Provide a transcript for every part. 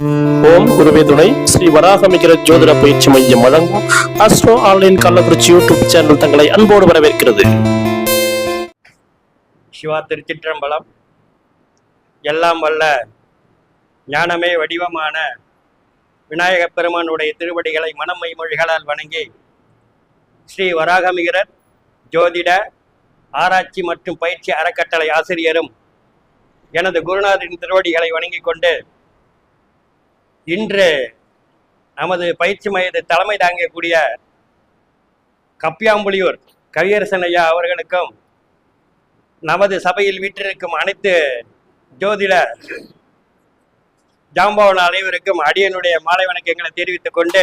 ஓம் குருவே துணை. ஸ்ரீ வராகமிகர ஜோதிட பயிற்சி மையம் வழங்கும் astro online Kallakurichi YouTube channel தங்களை அன்போடு வரவேற்கிறது. சிவா திருச்சிற்றம்பலம். எல்லாம் வல்ல ஞானமே வடிவமான விநாயகப் பெருமானுடைய திருவடிகளை மனமை மொழிகளால் வணங்கி ஸ்ரீ வராகமிகரர் ஜோதிட ஆராய்ச்சி மற்றும் பயிற்சி அறக்கட்டளை ஆசிரியரும் எனது குருநாதரின் திருவடிகளை வணங்கிக் கொண்டு இன்று நமது பயிற்சி மையத்தை தலைமை தாங்கக்கூடிய கப்பியாம்புலியூர் கவியரசன் ஐயா அவர்களுக்கும் நமது சபையில் வீற்றிருக்கும் அனைத்து ஜோதிட ஜாம்பவன் அனைவருக்கும் அடியனுடைய மாலை வணக்கங்களை தெரிவித்துக் கொண்டு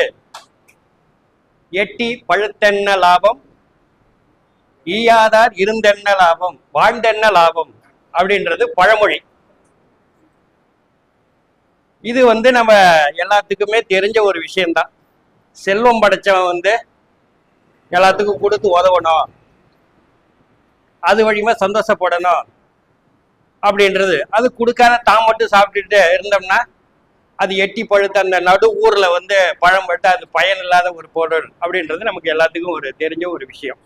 எட்டி பழுத்தென்ன லாபம் ஈயாதார் இருந்தென்ன லாபம் வாழ்ந்தென்ன லாபம் அப்படின்றது பழமொழி. இது வந்து நம்ம எல்லாத்துக்குமே தெரிஞ்ச ஒரு விஷயம்தான். செல்வம் படைச்சவன் வந்து எல்லாத்துக்கும் கொடுத்து உதவணும். அது வழியுமா சந்தோஷப்படணும் அப்படின்றது. அது கொடுக்காத தான் மட்டும் சாப்பிட்டுட்டு இருந்தோம்னா அது எட்டி பழுத்த அந்த நடு ஊர்ல வந்து பழம் பட்டு அது பயன் இல்லாத ஒரு பொருள் அப்படின்றது நமக்கு எல்லாத்துக்கும் ஒரு தெரிஞ்ச ஒரு விஷயம்.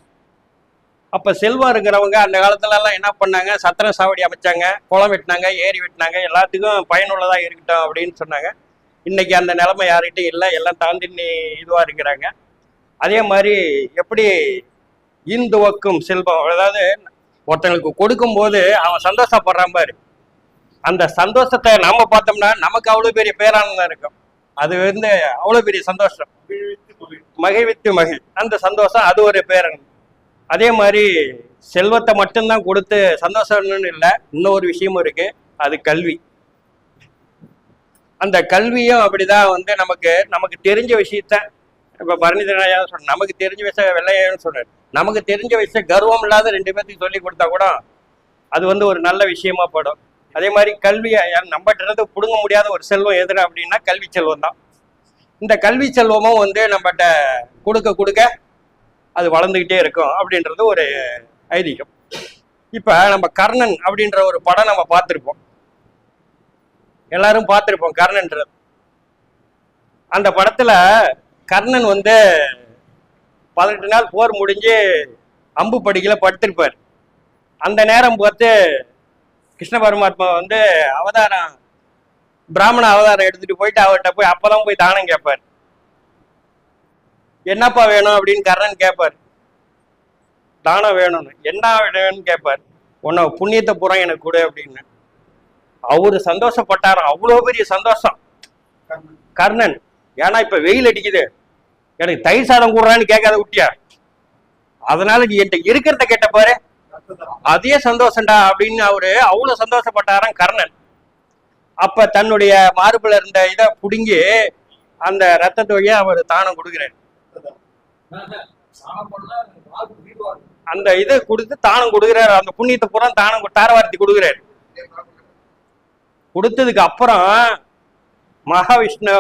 அப்ப செல்வம் இருக்கிறவங்க அந்த காலத்துல எல்லாம் என்ன பண்ணாங்க? சத்திர சாவடி அமைச்சாங்க குளம் வெட்டினாங்க ஏரி வெட்டினாங்க எல்லாத்துக்கும் பயனுள்ளதா இருக்கட்டும் அப்படின்னு சொன்னாங்க. இன்னைக்கு அந்த நிலைமை யார்கிட்டையும் இல்லை. எல்லாம் தாண்டி நீ இருக்கிறாங்க. அதே மாதிரி எப்படி இந்துவக்கும் செல்வம் அதாவது ஒருத்தங்களுக்கு கொடுக்கும்போது அவன் சந்தோஷப்படுறான் பாரு. அந்த சந்தோஷத்தை நாம பார்த்தோம்னா நமக்கு அவ்வளோ பெரிய பேரானந்தம் இருக்கும். அது வந்து அவ்வளோ பெரிய சந்தோஷம். மகிழ்வித்து மகிழ். அந்த சந்தோஷம் அது ஒரு பேரன். அதே மாதிரி செல்வத்தை மட்டும்தான் கொடுத்து சந்தோஷம்னு இல்லை இன்னொரு விஷயமும் இருக்கு. அது கல்வி. அந்த கல்வியும் அப்படிதான் வந்து நமக்கு நமக்கு தெரிஞ்ச விஷயத்த இப்ப பரணிதனாயா சொன்ன நமக்கு தெரிஞ்ச விஷயம் வெள்ளையன்னு சொன்னார். நமக்கு தெரிஞ்ச விஷயம் கர்வம் இல்லாத ரெண்டு பேர்த்துக்கு சொல்லி கொடுத்தா கூட அது வந்து ஒரு நல்ல விஷயமா படும். அதே மாதிரி கல்வியை நம்மகிட்ட புடுங்க பிடுங்க முடியாத ஒரு செல்வம் எதுனா அப்படின்னா கல்வி செல்வம் தான் இந்த கல்வி செல்வமும் வந்து நம்மகிட்ட கொடுக்க கொடுக்க அது வளர்ந்துக்கிட்டே இருக்கும் அப்படின்றது ஒரு ஐதீகம். இப்போ நம்ம கர்ணன் அப்படின்ற ஒரு படம் நம்ம பார்த்துருப்போம். எல்லாரும் பார்த்துருப்போம் கர்ணன்றது. அந்த படத்தில் கர்ணன் வந்து பதினெட்டு நாள் போர் முடிஞ்சு அம்பு படிக்கல படுத்திருப்பார். அந்த நேரம் பார்த்து கிருஷ்ண பரமாத்மா வந்து அவதாரம் பிராமண அவதாரம் எடுத்துகிட்டு போயிட்டு அவர்கிட்ட போய் அப்பதான் போய் தானம் கேட்பார். என்னப்பா வேணும் அப்படின்னு கர்ணன் கேட்பார் தானம் வேணும்னு. என்ன வேணும்னு கேட்பார் உன்னை புண்ணியத்தை பூரா எனக்கு கொடு அப்படின்னு. அவரு சந்தோஷப்பட்டாராம் அவ்வளோ பெரிய சந்தோஷம். கர்ணன் ஏன்னா இப்ப வெயில் அடிக்குது. எனக்கு தயிர் சாதம் கூடுறான்னு கேட்காத குட்டியா? அதனால நீ என்கிட்ட இருக்கிறத கேட்ட பாரு. அதே சந்தோஷம்டா அப்படின்னு அவரு அவ்வளவு சந்தோஷப்பட்டாராம் கர்ணன். அப்ப தன்னுடைய மார்பில் இருந்த இதை புடுங்கி அந்த ரத்தத்தொழியை அவர் தானம் கொடுக்குறாரு. அந்த இதை கொடுத்து தானம் கொடுக்குறாரு. அந்த புண்ணியத்தை பூரா தானம் தாரவார்த்தி கொடுக்குறாரு. கொடுத்ததுக்கு அப்புறம் மகாவிஷ்ணு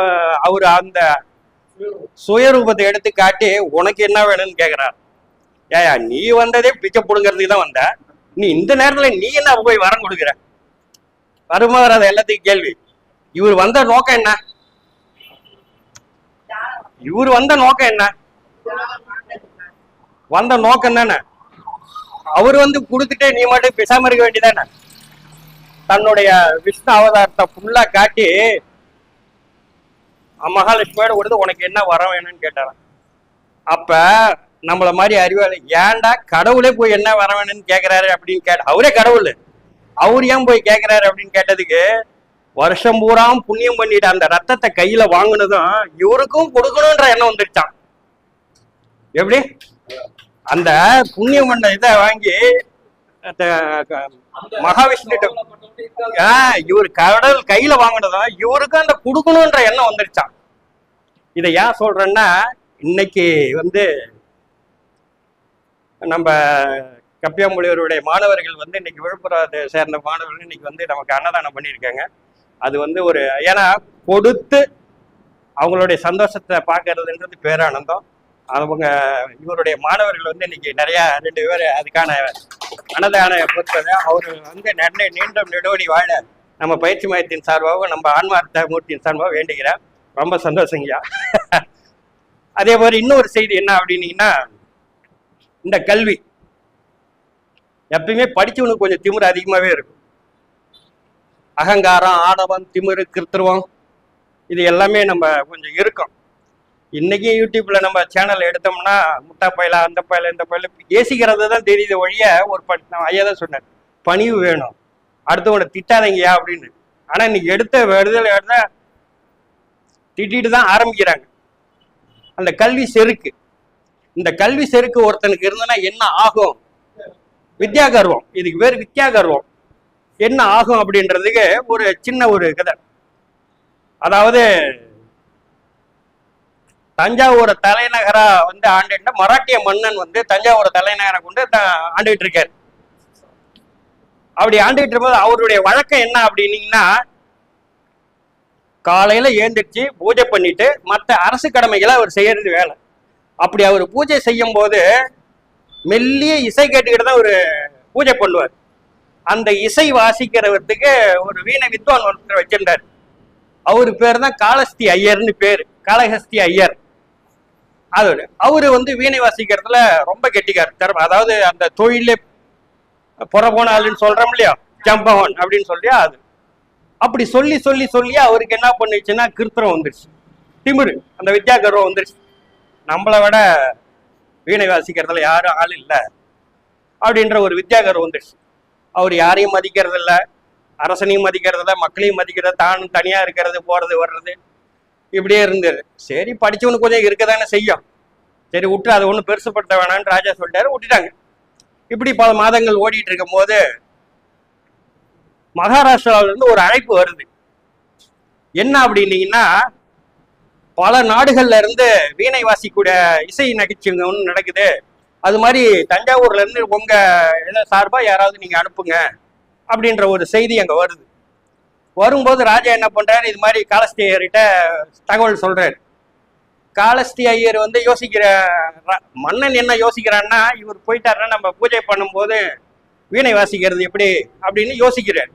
அவர் அந்த சுயரூபத்தை எடுத்து காட்டி உனக்கு என்ன வேணும்னு கேக்குறார். ஏயா நீ வந்ததே பிச்சை புடுங்கிறதுக்கு தான் வந்த. நீ இந்த நேரத்துல நீ என்ன போய் வரம் கொடுக்குற? வருமா வராத எல்லாத்துக்கும் கேள்வி. இவர் வந்த நோக்கம் என்ன? இவர் வந்த நோக்கம் என்ன? வந்த நோக்கம் தானே? அவர் வந்து கொடுத்துட்டு நீ மட்டும் பிசாம இருக்க வேண்டியதானே? தன்னுடைய விஷ்ணு அவதாரத்தை ஃபுல்லா காட்டி மகாலட்சுமியோட கொடுத்து உனக்கு என்ன வர வேணும்னு கேட்டாராம். அப்ப நம்மள மாதிரி அறிவாளி ஏன்டா கடவுளே போய் என்ன வர வேணும்னு கேக்குறாரு? அப்படின்னு கேட்ட அவரே கடவுள். அவர் ஏன் போய் கேக்குறாரு அப்படின்னு கேட்டதுக்கு வருஷம் பூராம் புண்ணியம் பண்ணிட்டு அந்த ரத்தத்தை கையில வாங்கினதும் இவருக்கும் கொடுக்கணும்ன்ற எண்ணம் வந்துருச்சான் எப்படி? அந்த புண்ணிய பண்ண இதை வாங்கி மகாவிஷ்ணு மகாவிஷ்ணுட்ட இவர் கடல் கையில வாங்கினதும் இவருக்கும் அந்த கொடுக்கணும்ன்ற எண்ணம் வந்துருச்சான் இதை ஏன் சொல்றேன்னா இன்னைக்கு வந்து நம்ம கப்பியாமொழியருடைய மாணவர்கள் வந்து இன்னைக்கு விழுப்புரத்தை சேர்ந்த மாணவர்கள் இன்னைக்கு வந்து நமக்கு அன்னதானம் பண்ணியிருக்காங்க. அது வந்து ஒரு ஏன்னா கொடுத்து அவங்களுடைய சந்தோஷத்தை பார்க்கறதுன்றது பேரானந்தம். அவங்க இவருடைய மாணவர்கள் வந்து இன்னைக்கு நிறைய ரெண்டு பேர் அதுக்கான அன்னதான பொறுப்பதை அவர் வந்து நிறைய நீண்டும் நெடுவடி வாழ நம்ம பயிற்சி மையத்தின் சார்பாகவும் நம்ம ஆன்மார்த்த மூர்த்தியின் சார்பாக வேண்டுகிறேன் ரொம்ப சந்தோஷங்கய்யா அதே மாதிரி இன்னொரு செய்தி என்ன அப்படின்னீங்கன்னா இந்த கல்வி எப்பயுமே படிச்சவனுக்கு கொஞ்சம் திமிர் அதிகமாகவே இருக்கும். அகங்காரம் ஆடவம் திமிரு கிருத்துருவம் இது எல்லாமே நம்ம கொஞ்சம் இருக்கும். இன்றைக்கும் யூடியூப்ல நம்ம சேனல் எடுத்தோம்னா முட்டா பயில அந்த பயில இந்த பயில ஏசிக்கிறது தான் தெரியுது ஒழிய ஒரு ப நான் ஐயா தான் சொன்னேன் பணிவு வேணும். அடுத்தவங்களை திட்டாதீங்கயா அப்படின்னு. ஆனா இன்னைக்கு எடுத்த விடுதலை எடுத்த திட்டிட்டு தான் ஆரம்பிக்கிறாங்க. அந்த கல்வி செருக்கு. இந்த கல்வி செருக்கு ஒருத்தனுக்கு இருந்ததுன்னா என்ன ஆகும்? வித்யா கர்வம் இதுக்கு பேர் வித்யா கர்வம் என்ன ஆகும் அப்படின்றதுக்கு ஒரு சின்ன ஒரு கதை. அதாவது தஞ்சாவூரை தலைநகரா வந்து ஆண்டுட்ட மராட்டிய மன்னன் வந்து தஞ்சாவூரை தலைநகரை கொண்டு ஆண்டுகிட்டு இருக்காரு. அப்படி ஆண்டுகிட்டு இருக்கும்போது அவருடைய வழக்கம் என்ன அப்படின்னீங்கன்னா காலையில ஏந்திரிச்சு பூஜை பண்ணிட்டு மற்ற அரசு கடமைகளை அவர் செய்யறது வேலை. அப்படி அவர் பூஜை செய்யும் போது மெல்லிய இசை கேட்டுக்கிட்டு தான் ஒரு பூஜை பண்ணுவார். அந்த இசை வாசிக்கிறவத்துக்கு ஒரு வீணை வித்வான் ஒருத்தர் வச்சிருந்தார். அவர் பேர் தான் காளஸ்தி ஐயர்னு பேர். காளஹஸ்தி ஐயர். அதோட. அவரு வந்து வீணை வாசிக்கிறதுல ரொம்ப கெட்டிக்கார் திறமை அதாவது அந்த தொழிலே புற போன ஆளுன்னு சொல்றோம் இல்லையா? ஜம்பவன் அப்படின்னு சொல்லியா அது. அப்படி சொல்லி சொல்லி சொல்லி அவருக்கு என்ன பண்ணுச்சுன்னா கிருத்திரம் வந்துருச்சு. திமிரு அந்த வித்யா கர்வம் வந்துருச்சு. நம்மளை விட வீணை வாசிக்கிறதுல யாரும் ஆள் இல்லை அப்படின்ற ஒரு வித்யாகர்வம் வந்துருச்சு. அவர் யாரையும் மதிக்கிறது இல்லை அரசனையும் மதிக்கிறது இல்லை மக்களையும் மதிக்கிறது தான் தனியாக இருக்கிறது போகிறது வர்றது. இப்படியே இருந்தது. சரி படிச்சவனுக்கு கொஞ்சம் இருக்க தானே செய்யும். சரி விட்டு அதை ஒன்றும் பெருசுப்படுத்த வேணாம்னு ராஜா சொல்லிட்டாரு விட்டுட்டாங்க. இப்படி பல மாதங்கள் ஓடிட்டு இருக்கும் போது மகாராஷ்டிராவிலிருந்து ஒரு அழைப்பு வருது. என்ன அப்படின்னீங்கன்னா பல நாடுகள்ல இருந்து வீணை வாசிக்கூடிய இசை நிகழ்ச்சிங்க ஒன்று நடக்குது. அது மாதிரி தஞ்சாவூர்ல இருந்து உங்க இதை சார்பா யாராவது நீங்க அனுப்புங்க அப்படின்ற ஒரு செய்தி அங்க வருது. வரும்போது ராஜா என்ன பண்றாரு? இது மாதிரி காலஸ்தி ஐயர்கிட்ட தகவல் சொல்றாரு. காலஸ்தி ஐயர் வந்து யோசிக்கிற மன்னன் என்ன யோசிக்கிறான்னா இவர் போயிட்டாருன்னா நம்ம பூஜை பண்ணும்போது வீணை வாசிக்கிறது எப்படி? அப்படின்னு யோசிக்கிறார்.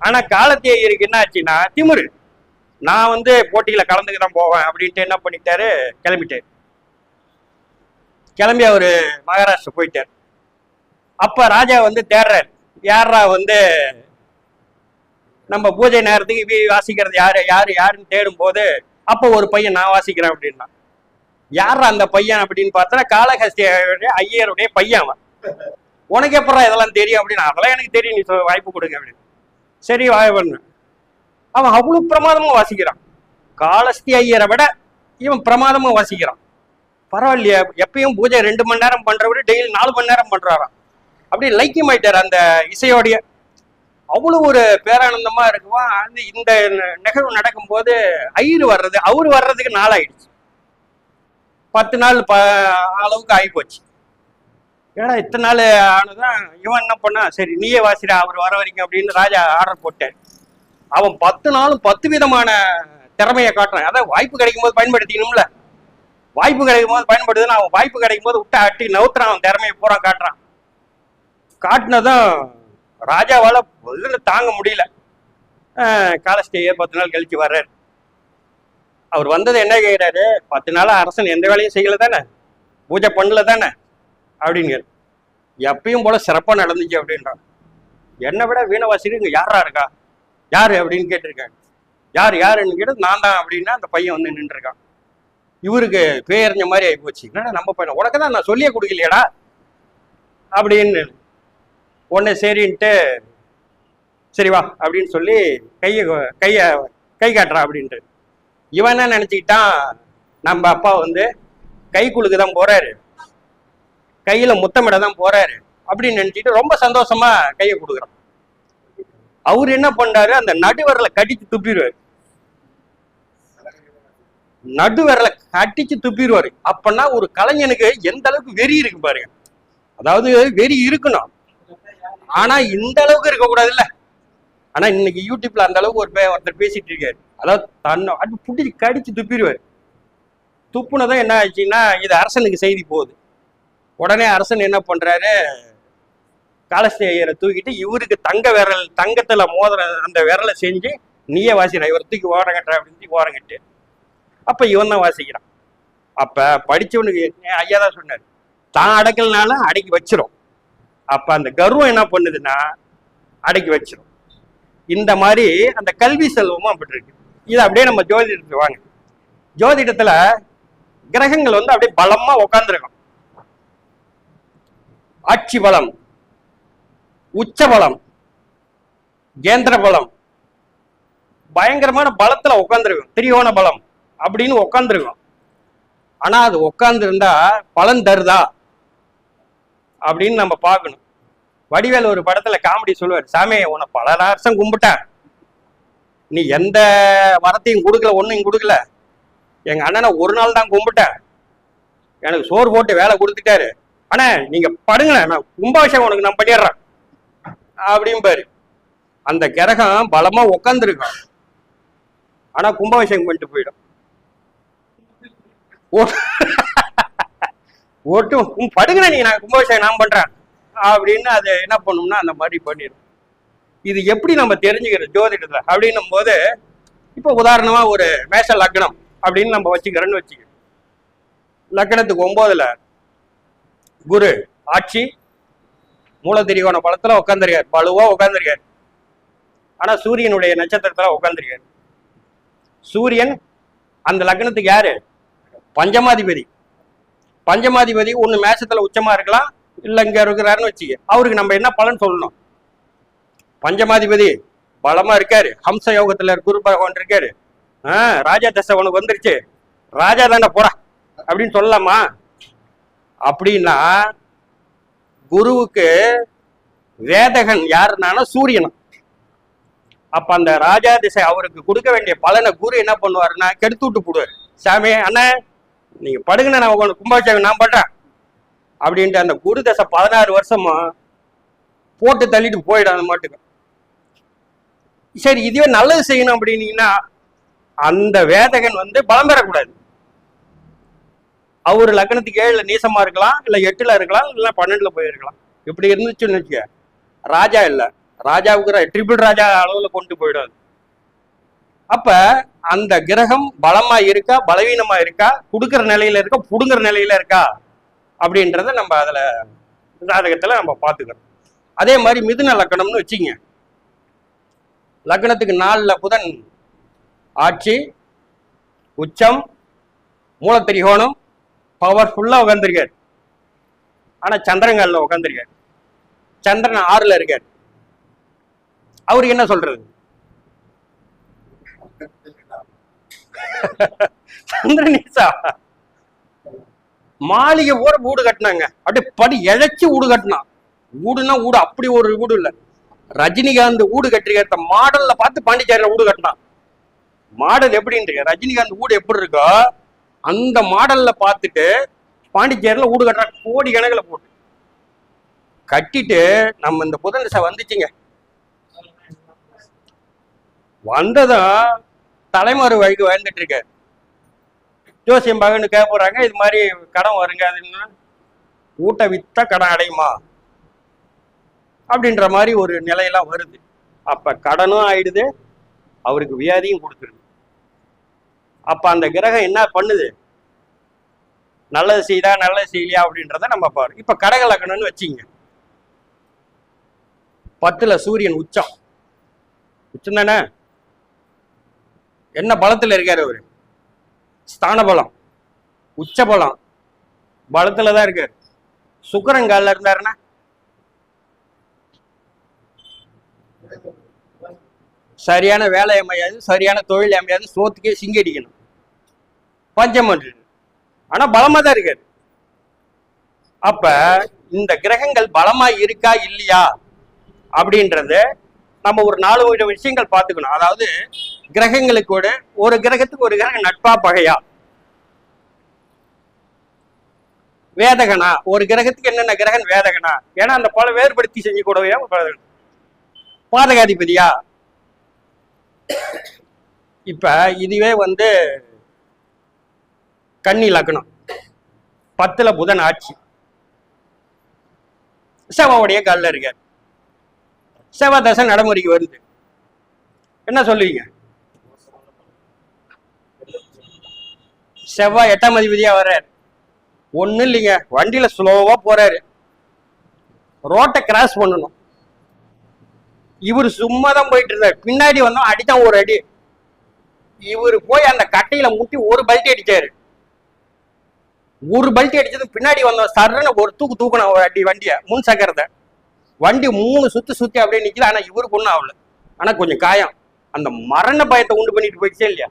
ஆனா காலத்தி ஐயருக்கு என்ன ஆச்சுன்னா திமுரு. நான் வந்து போட்டியில கலந்துக்க தான் போவேன் அப்படின்ட்டு என்ன பண்ணிட்டாரு? கிளம்பிட்டார். கிளம்பி அவரு மகாராஷ்டிரா போயிட்டார். அப்ப ராஜா வந்து தேடுறார். யாரா வந்து நம்ம பூஜை நேரத்துக்கு வி- வாசிக்கிறது யாரு? யாரு? யாருன்னு தேடும் போது அப்போ ஒரு பையன் நான் வாசிக்கிறேன் அப்படின்னா. யார் அந்த பையன் அப்படின்னு பார்த்தா காளஹஸ்தி ஐயருடைய பையன் அவன். உனக்கு எப்படா இதெல்லாம் தெரியும் அப்படின்னு அதெல்லாம் எனக்கு தெரியும் நீ வாய்ப்பு கொடுங்க அப்படின்னு. சரி வாய் அவன் அவ்வளவு பிரமாதமா வாசிக்கிறான். காலஸ்தி ஐயரை விட இவன் பிரமாதமா வாசிக்கிறான். பரவாயில்லையே எப்பயும் பூஜை ரெண்டு மணி நேரம் பண்றவரு டெய்லி நாலு மணி நேரம் பண்றாராம். அப்படியே லைக்கியம் ஆயிட்டார் அந்த இசையோடைய அவ்வளவு ஒரு பேரானந்தமா இருக்குமா? அந்த இந்த நிகழ்வு நடக்கும்போது ஐயர் வர்றது அவரு வர்றதுக்கு நாள் ஆயிடுச்சு பத்து நாள் ப அளவுக்கு ஆகி போச்சு ஏடா இத்தனை நாள் ஆனதான் இவன் என்ன பண்ணா? சரி நீயே வாசிடா அவர் வர வரைக்கும் அப்படின்னு ராஜா ஆர்டர் போட்டேன் அவன் பத்து நாளும் பத்து விதமான திறமையை காட்டுறான். அதான் வாய்ப்பு கிடைக்கும் போது பயன்படுத்திக்கணும்ல. வாய்ப்பு கிடைக்கும் போது பயன்படுதுன்னு அவன் வாய்ப்பு கிடைக்கும் போது விட்டு அட்டி நவுத்துறான் அவன் திறமையை பூரா காட்டுறான். காட்டினதும் ராஜாவால் இதுல தாங்க முடியல. காலஸ்டேயர் பத்து நாள் கழிச்சு வர்றாரு. அவர் வந்தது என்ன கேட்குறாரு பத்து நாளாக அரசன் எந்த வேலையும் செய்யல தானே? பூஜை பண்ணல தானே? அப்படிங்கிறார். எப்பயும் போல சிறப்பாக நடந்துச்சு அப்படின்றான் என்னை விட வீணவாசிக்கு இங்கே யாரா இருக்கா? யார் அப்படின்னு கேட்டிருக்காங்க யார் யாருன்னு கேட்டு நான் தான் அப்படின்னா அந்த பையன் வந்து நின்றுருக்கான். இவருக்கு பேரிஞ்ச மாதிரி ஆகி போச்சு என்னடா நம்ம பையன்? உனக்கு தான் நான் சொல்லியே கொடுக்கலையாடா. அப்படின்னு உடனே சரின்ட்டு சரி வா அப்படின்னு சொல்லி கையை கையை கை காட்டுறா அப்படின்ட்டு. இவன் என்ன நினச்சிக்கிட்டான் நம்ம அப்பா வந்து கை குழுக்கு தான் போறாரு. கையில முத்தமிட தான் போறாரு. அப்படின்னு நினைச்சிட்டு ரொம்ப சந்தோஷமா கையை கொடுக்குறான் அவர் என்ன பண்றாரு அந்த நடுவரில் கடிச்சு துப்பிடுவாரு. நடுவரல கட்டிச்சு துப்பிடுவாரு. அப்பன்னா ஒரு கலைஞனுக்கு எந்த அளவுக்கு வெறி இருக்கு பாருங்க. அதாவது வெறி இருக்கணும். ஆனா இந்த அளவுக்கு இருக்க கூடாதுல்ல. ஆனா இன்னைக்கு யூடியூப்ல அந்த அளவுக்கு ஒரு ஒருத்தர் பேசிட்டு இருக்காரு. அதாவது தன்னை அது புட்டி கடிச்சு துப்பிடுவாரு. துப்புனதும் என்ன ஆச்சுன்னா இது அரசனுக்கு செய்தி போகுது. உடனே அரசன் என்ன பண்றாரு? காலஸ்தி ஐயரை தூக்கிட்டு இவருக்கு தங்க விரல் தங்கத்துல மோதிர அந்த விரலை செஞ்சு நீயே வாசிக்கிற இவர் தூக்கி ஓரங்கட்ட அப்படின்னு தூக்கி ஓரங்கட்டு அப்ப இவன் தான் வாசிக்கிறான். அப்ப படிச்சவனுக்கு ஐயா தான் சொன்னார் தான் அடக்கலனாலும் அடக்கி வச்சிரும். அப்ப அந்த கர்வம் என்ன பண்ணுதுன்னா அடக்கி வச்சிடும் இந்த மாதிரி அந்த கல்வி செல்வமும் அப்படி இருக்கு. இது அப்படியே நம்ம ஜோதிடத்துக்கு வாங்க. ஜோதிடத்துல கிரகங்கள் வந்து அப்படியே பலமா உட்காந்துருக்கும் ஆட்சி பலம் உச்ச பலம் கேந்திர பலம் பயங்கரமான பலத்துல உட்காந்துருக்கும் திரியோண பலம் அப்படின்னு உட்காந்துருக்கும் ஆனா அது உட்கார்ந்து இருந்தா பலன் தருதா அப்படின்னு நம்ம பார்க்கணும். வடிவேல் ஒரு படத்துல காமெடி சொல்லுவார் சாமி உன்னை பல வருஷம் கும்பிட்டேன். நீ எந்த வரத்தையும் கொடுக்கல ஒன்னையும் கொடுக்கல. எங்க அண்ணனை ஒரு நாள் தான் கும்பிட்டேன். எனக்கு சோறு போட்டு வேலை கொடுத்துட்டாரு. அண்ணா நீங்க படுங்களேன் நான் கும்பாபிஷேகம் உனக்கு நான் பண்ணிடுறேன். அப்படிம்பாரு. அந்த கிரகம் பலமா உட்காந்துருக்கும் ஆனா கும்பாபிஷேகம் பண்ணிட்டு போயிடும். ஒட்டும் ஓட்டு உம் நீங்க நான் கும்பாபிஷேகம் நான் பண்றேன். அப்படின்னு அது என்ன பண்ணும்னா அந்த மாதிரி பண்ணிடும் இது எப்படி நம்ம தெரிஞ்சுக்கிறது ஜோதிடத்துல அப்படின்னும் போது இப்போ உதாரணமா ஒரு மேஷ லக்னம் அப்படின்னு நம்ம வச்சுக்கிறோன்னு வச்சுக்கிறோம் லக்னத்துக்கு ஒம்போதுல குரு ஆட்சி மூலத்திரிகோண பலத்துல உட்காந்துருக்கார் வலுவா உட்காந்துருக்கார் ஆனா சூரியனுடைய நட்சத்திரத்துல உட்காந்துருக்கார் சூரியன் அந்த லக்னத்துக்கு யாரு? பஞ்சமாதிபதி. பஞ்சமாதிபதி ஒன்று மேஷத்துல உச்சமா இருக்கலாம் இல்லை இங்கே இருக்கிறாருன்னு வச்சுக்க. அவருக்கு நம்ம என்ன பலன் சொல்லணும்? பஞ்சமாதிபதி பலமா இருக்காரு. ஹம்ச யோகத்துல குரு பகவான் இருக்காரு. ஆஹ் ராஜா தசை உனக்கு வந்துருச்சு. ராஜா தானே போறா. அப்படின்னு சொல்லலாமா? அப்படின்னா குருவுக்கு வேதகன் யாருன்னா சூரியனும் அப்ப அந்த ராஜா திசை அவருக்கு கொடுக்க வேண்டிய பலனை குரு என்ன பண்ணுவாருன்னா கெடுத்து விட்டு போடுவார். சாமி அண்ணா நீங்க படுங்கண்ணா நான் உங்களுக்கு கும்பாபிஷேகம் நான் பண்றேன். அப்படின்ட்டு அந்த குரு தசை பதினாறு வருஷமா போட்டு தள்ளிட்டு போயிடும் அந்த மாட்டுக்கு. சரி இதுவே நல்லது செய்யணும் அப்படின்னீங்கன்னா அந்த வேதகன் வந்து பலம் பெறக்கூடாது. அவர் லக்னத்துக்கு ஏழுல நீசமா இருக்கலாம் இல்ல எட்டுல இருக்கலாம் இல்ல பன்னெண்டுல போயிருக்கலாம். இப்படி இருந்துச்சுன்னு வச்சுக்க ராஜா இல்ல. ராஜாவுக்கு ட்ரிபிள் ராஜா அளவுல கொண்டு போயிடாது அப்ப அந்த கிரகம் பலமா இருக்கா பலவீனமா இருக்கா கொடுக்குற நிலையில இருக்கா புடுங்குற நிலையில இருக்கா? அப்படின்றத நம்ம அதுல ஜாதகத்தில் நம்ம பார்த்துக்கிறோம் அதே மாதிரி மிதுன லக்கணம்னு வச்சுங்க. லக்னத்துக்கு நாலில் புதன் ஆட்சி உச்சம் மூலத்திரிகோணம் பவர்ஃபுல்லாக உட்காந்துருக்காரு ஆனா சந்திரங்கல்ல உட்காந்துருக்காரு சந்திரன் ஆறுல இருக்காரு. அவருக்கு என்ன சொல்றது? சந்திரனேசா? மாளிகை ஊர வீடு கட்டினாங்க. அப்படியே படி இழைச்சி வீடு கட்டினான் வீடுனா வீடு அப்படி ஒரு வீடு இல்ல. ரஜினிகாந்த் வீடு கட்டிருக்க மாடல்ல பார்த்து பாண்டிச்சேரியில் வீடு கட்டினான் மாடல் எப்படின்னு ரஜினிகாந்த் வீடு எப்படி இருக்கோ அந்த மாடல்ல பார்த்துட்டு பாண்டிச்சேரியில் வீடு கட்டுறாங்க கோடி கணக்கில் போட்டு. கட்டிட்டு நம்ம இந்த புதன் திசை வந்துச்சுங்க. வந்ததும் தலைமறை வழிக்கு வாழ்ந்துட்டு இருக்க ஜோசியம் பகன்னு கேட்க போறாங்க இது மாதிரி கடன் வருங்க. அதுன்னா ஊட்ட வித்தா கடன் அடையுமா? அப்படின்ற மாதிரி ஒரு நிலையெல்லாம் வருது. அப்ப கடனும் ஆயிடுது. அவருக்கு வியாதியும் கொடுத்துருது அப்ப அந்த கிரகம் என்ன பண்ணுது? நல்லது செய்தா நல்லது செய்யலையா அப்படின்றத நம்ம பாரு. இப்ப கடகலக்கணம்னு வச்சிங்க. பத்துல சூரியன் உச்சம். உச்சம் தானே? என்ன பலத்துல இருக்காரு அவரு? ஸ்தான பலம் உச்ச பலம் பலத்துல தான் இருக்காரு சுக்கரன் காலில் இருந்தாருன்னா சரியான வேலை அமையாது சரியான தொழில் அமையாது சோத்துக்கே சிங்கடிக்கணும் பஞ்சம் ஆனா பலமா தான் இருக்காரு. அப்ப இந்த கிரகங்கள் பலமா இருக்கா இல்லையா அப்படின்றது நம்ம ஒரு நாலு வித விஷயங்கள் பார்த்துக்கணும். அதாவது கிரகங்களுக்கு கூட ஒரு கிரகத்துக்கு ஒரு கிரகம் நட்பா பகையா? வேதகனா? ஒரு கிரகத்துக்கு என்னென்ன கிரகன் வேதகனா? ஏன்னா அந்த பல வேறுபடுத்தி செஞ்சு கூடவே பாதகாதிபதியா? இப்ப இதுவே வந்து கன்னி லக்னம். பத்துல புதன் ஆட்சி. செவ்வாவுடைய கல்ல இருக்கார். செவ்வாய் தசை நடைமுறைக்கு வருது. என்ன சொல்லுவீங்க? செவ்வாய் எட்டாம் அதிபதியா வர்றாரு. ஒண்ணும் இல்லைங்க வண்டியில ஸ்லோவா போறாரு. ரோட்டை கிராஸ் பண்ணணும். இவர் சும்மா தான் போயிட்டு இருந்தார் பின்னாடி வந்தோம் அடித்தான் ஒரு அடி. இவர் போய் அந்த கட்டையில முட்டி ஒரு பல்ட்டி அடிச்சாரு. ஒரு பல்ட்டி அடிச்சது பின்னாடி வந்தோம் சர்ன்னு ஒரு தூக்கு தூக்கணும் ஒரு அடி வண்டியை முன் சக்கரத்தை. வண்டி மூணு சுத்து சுத்தி அப்படியே நிக்கல ஆனா இவருக்கு ஒன்றும் ஆகல. ஆனா கொஞ்சம் காயம். அந்த மரண பயத்தை உண்டு பண்ணிட்டு போயிடுச்சே இல்லையா?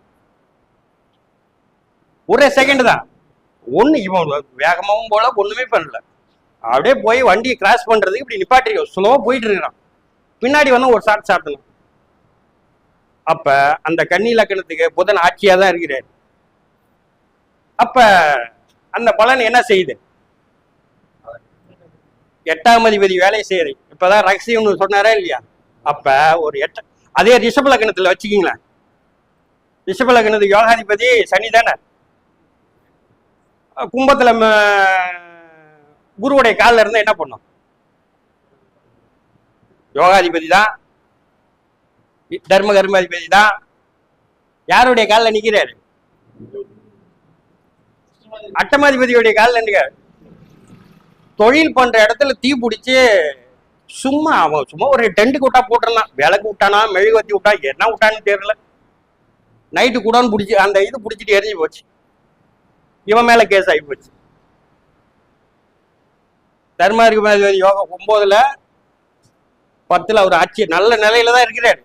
ஒரே செகண்ட் தான். ஒண்ணு இவன் வேகமாவும் போல ஒண்ணுமே பண்ணல. அப்படியே போய் வண்டியை கிராஸ் பண்றதுக்கு இப்படி நிப்பாட்டிருக்கோம் ஸ்லோவா போயிட்டு இருக்கிறான். பின்னாடி வந்து ஒரு சாட் சாப்பிடணும். அப்ப அந்த கன்னி லக்கணத்துக்கு புதன் ஆட்சியா தான் இருக்கிறார். அப்ப அந்த பலன் என்ன செய்யுது? எட்டாம் அதிபதி வேலை செய்யறேன். இப்பதான் ரகசியம்னு சொன்னாரா இல்லையா? அப்ப ஒரு எட்ட அதே ரிஷப லக்னத்துல வச்சுக்கிங்களேன். ரிஷப லக்னத்து யோகாதிபதி சனி தானே? கும்பத்துல குருவுடைய காலில் இருந்தால் என்ன பண்ணும்? யோகாதிபதி தான். தர்ம கர்மாதிபதி தான். யாருடைய காலில் நிக்கிறாரு? அட்டமாதிபதியுடைய காலில் நிற்கிறார் தொழில் பண்ற இடத்துல தீ பிடிச்சி சும்மா அவன் சும்மா ஒரு டென்ட் கூட்டா போட்டுடலாம். விளக்கு விட்டானா மெழுகுவத்தி விட்டா என்ன விட்டான்னு தெரியல. நைட்டு கூடான்னு பிடிச்சி அந்த இது பிடிச்சிட்டு எரிஞ்சு போச்சு. இவன் மேல கேஸ் ஆகி போச்சு. தர்மாதிபதி யோகா ஒன்பதுல பத்துல அவர் ஆட்சி நல்ல நிலையில தான் இருக்கிறார்.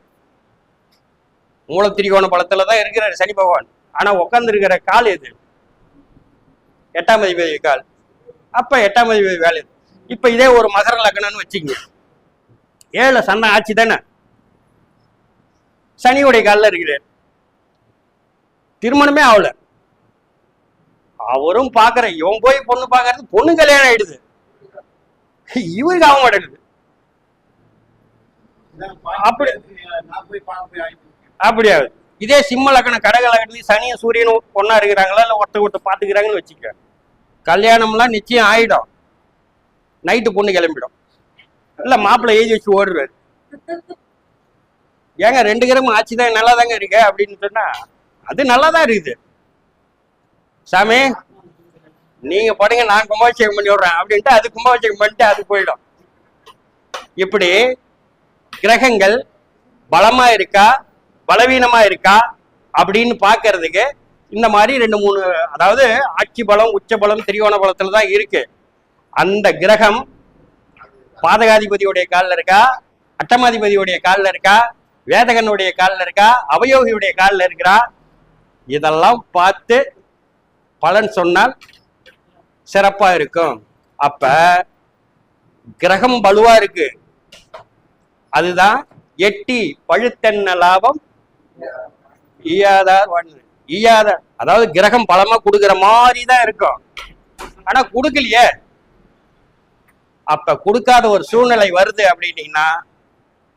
மூலத்திரிகோண பலத்துல தான் இருக்கிறார் சனி பகவான். ஆனா உட்காந்துருக்கிற கால் எது? எட்டாம் அதிபதி கால். அப்ப எட்டாம் அதிபதி வேலை இப்ப இதே ஒரு மகர லக்னம்னு வச்சுக்கங்க. ஏழு சன்ன ஆட்சி தானே? சனியுடைய காலில் இருக்கிறார். திருமணமே ஆகல. அவரும் பாக்குற இவன் போய் பொண்ணு பாக்குறது பொண்ணு கல்யாணம் ஆயிடுது. இவருக்கு அவன் மாட்டேங்குது அப்படி அப்படியா? இதே சிம்ம லக்கணம் கடக லக்கணத்துக்கு சனியும் சூரியனும் ஒண்ணா இருக்கிறாங்களா இல்ல ஒருத்த ஒருத்த பாத்துக்கிறாங்கன்னு வச்சுக்க கல்யாணம்லாம் நிச்சயம் ஆயிடும். நைட்டு பொண்ணு கிளம்பிடும். இல்ல மாப்பிள்ளை ஏஜ் வச்சு ஓடுறாரு. ஏங்க ரெண்டு கிராம் ஆச்சு தான் நல்லா தாங்க இருக்கு அப்படின்னு சொன்னா அது நல்லா தான் இருக்குது. சாமி நீங்க படுங்க நான் கும்பாபிஷேகம் பண்ணி விடுறேன் அப்படின்ட்டு அது கும்பாபிஷேகம் பண்ணிட்டு அது போயிடும். இப்படி கிரகங்கள் பலமா இருக்கா பலவீனமா இருக்கா அப்படின்னு பாக்குறதுக்கு இந்த மாதிரி ரெண்டு மூணு அதாவது ஆட்சி பலம் உச்ச பலம் திரிகோண பலத்துல தான் இருக்கு. அந்த கிரகம் பாதகாதிபதியுடைய காலில் இருக்கா? அட்டமாதிபதியுடைய காலில் இருக்கா? வேதகனுடைய காலில் இருக்கா? அவயோகியுடைய காலில் இருக்கிறா? இதெல்லாம் பார்த்து பலன் சொன்னால் சிறப்பாக இருக்கும். அப்ப கிரகம் பலுவா இருக்கு. அதுதான் எட்டி பழுத்தென்ன லாபம் ஈயாதார் வாழ்ந்து ஈயாத அதாவது கிரகம் பலமா கொடுக்குற மாதிரி தான் இருக்கும். ஆனா கொடுக்கலையே. அப்ப கொடுக்காத ஒரு சூழ்நிலை வருது அப்படின்னீங்கன்னா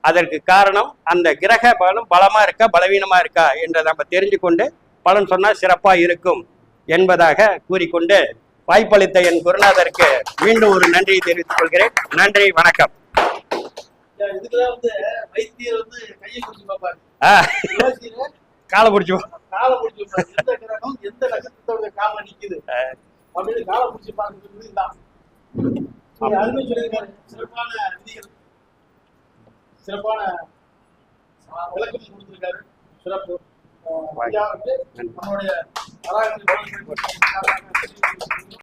அதற்கு காரணம் அந்த கிரக பலம் பலமா இருக்கா பலவீனமா இருக்கா என்றதை நம்ம தெரிஞ்சு கொண்டு பலன் சொன்னா சிறப்பா இருக்கும் என்பதாக கூறிக்கொண்டு வாய்ப்பளித்த என் குருநாதருக்கு மீண்டும் ஒரு நன்றியை தெரிவித்துக் கொள்கிறேன். நன்றி வணக்கம். காலை பிடிச்சி காலை பிடிச்சு பார்ப்பாரு. எந்த கிரகம் எந்த நட்சத்திரத்தோட காலில் நிக்குது? அப்படின்னு காலை பிடிச்சு பார்க்கறது சிறப்பான விதிகள். சிறப்பான விளக்கம் கொடுத்திருக்காரு. சிறப்பு. நம்மளுடைய